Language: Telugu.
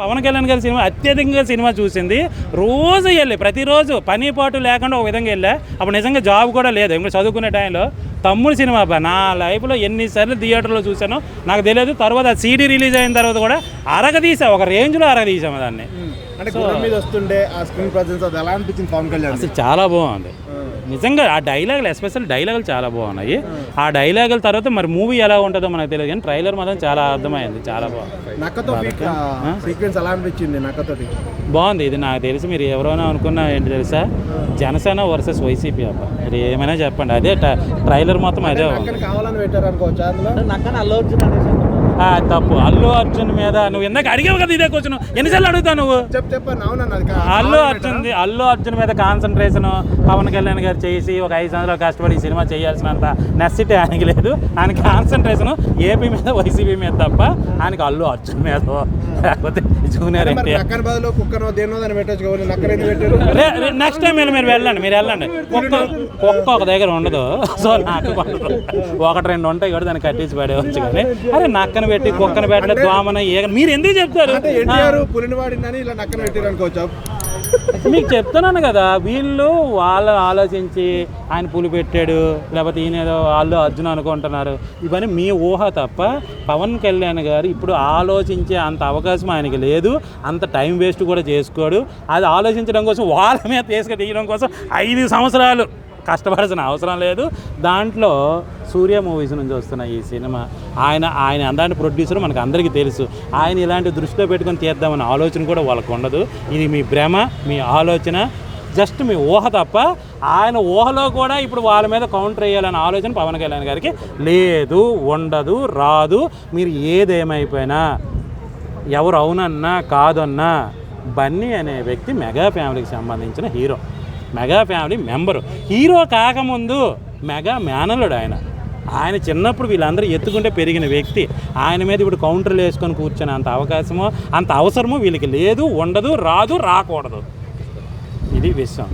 పవన్ కళ్యాణ్ గారి సినిమా అత్యధికంగా సినిమా చూసింది. రోజు వెళ్ళి ప్రతిరోజు పని పాటు లేకుండా ఒక విధంగా వెళ్ళా. అప్పుడు నిజంగా జాబ్ కూడా లేదు. ఇంకా చదువుకునే టైంలో తమ్ముడు సినిమా అబ్బా నా లైఫ్లో ఎన్నిసార్లు థియేటర్లో చూశానో నాకు తెలియదు. తర్వాత సీడీ రిలీజ్ అయిన తర్వాత కూడా అరగదీసా ఒక రేంజ్లో అరగదీసాము దాన్ని. అంటే మీద వస్తుండే ఆ స్క్రీన్ ప్రజెన్స్ అది ఎలా అనిపించింది పవన్ కళ్యాణ్ అసలు చాలా బాగుంది. నిజంగా ఆ డైలాగులు ఎస్పెషల్ డైలాగులు చాలా బాగున్నాయి. ఆ డైలాగుల తర్వాత మరి మూవీ ఎలా ఉంటుందో మనకు తెలియదు కానీ ట్రైలర్ మాత్రం చాలా అర్థమైంది చాలా బాగుంది. బాగుంది. ఇది నాకు తెలిసి మీరు ఎవరైనా అనుకున్నా ఏంటి తెలుసా? జనసేన వర్సెస్ వైసీపీ అబ్బా. మీరు ఏమైనా చెప్పండి. అదే ట్రైలర్ మొత్తం అదే కావాలని పెట్టారు తప్పు. అల్లు అర్జున్ మీద నువ్వు ఇందాక అడిగావు కదా ఇదే క్వశ్చన్ ఎన్నిసార్లు అడుగుతావు నువ్వు? అల్లు అర్జున్ అల్లు అర్జున్ మీద కాన్సన్ట్రేషన్ పవన్ కళ్యాణ్ గారు చేసి ఒక ఐదు సంవత్సరాలు కష్టపడి ఈ సినిమా చేయాల్సినంత నెసిటీ ఆయనకి లేదు. ఆయన కాన్సన్ట్రేషన్ ఏపీ మీద వైసీపీ మీద తప్ప ఆయనకి అల్లు అర్జున్ మీద. లేకపోతే జూనియర్ నెక్స్ట్ టైం మీరు వెళ్ళండి మీరు వెళ్ళండి. కుక్క కుక్క ఒక దగ్గర ఉండదు. సో నాకు ఒకటి రెండు ఉంటాయి కూడా దాన్ని కట్టించి పడేవచ్చు కానీ. అరే నక్కను పెట్టి కుక్కను పెట్టలే దోమన ఏ మీరు ఎందుకు చెప్తారు? మీకు చెప్తున్నాను కదా వీళ్ళు వాళ్ళు ఆలోచించి ఆయన పూలు పెట్టాడు లేకపోతే ఈయన ఏదో వాళ్ళు అర్జున్ అనుకుంటున్నారు. ఇవన్నీ మీ ఊహ తప్ప పవన్ కళ్యాణ్ గారు ఇప్పుడు ఆలోచించే అంత అవకాశం ఆయనకి లేదు అంత టైం వేస్ట్ కూడా చేసుకోడు. అది ఆలోచించడం కోసం వాళ్ళ మీద తీసుకు తీయడం కోసం ఐదు సంవత్సరాలు కష్టపడాల్సిన అవసరం లేదు. దాంట్లో సూర్య మూవీస్ నుంచి వస్తున్న ఈ సినిమా ఆయన ఆయన అలాంటి ప్రొడ్యూసర్ మనకు అందరికీ తెలుసు. ఆయన ఇలాంటి దృష్టిలో పెట్టుకొని తీద్దామనే ఆలోచన కూడా వాళ్ళకు ఉండదు. ఇది మీ భ్రమ మీ ఆలోచన జస్ట్ మీ ఊహ తప్ప ఆయన ఊహలో కూడా ఇప్పుడు వాళ్ళ మీద కౌంటర్ వేయాలనే ఆలోచన పవన్ కళ్యాణ్ గారికి లేదు ఉండదు రాదు. మీరు ఏదేమైపోయినా ఎవరు అవునన్నా కాదన్నా బన్నీ అనే వ్యక్తి మెగా ఫ్యామిలీకి సంబంధించిన hero. Mega family member. Hero కాకముందు మెగా మేనలుడు ఆయన. ఆయన చిన్నప్పుడు వీళ్ళందరూ ఎత్తుకుంటే పెరిగిన వ్యక్తి. ఆయన మీద ఇప్పుడు కౌంటర్లు వేసుకొని కూర్చునే అంత అవకాశమో అంత అవసరమో వీళ్ళకి లేదు ఉండదు రాదు రాకూడదు. ఇది విషయం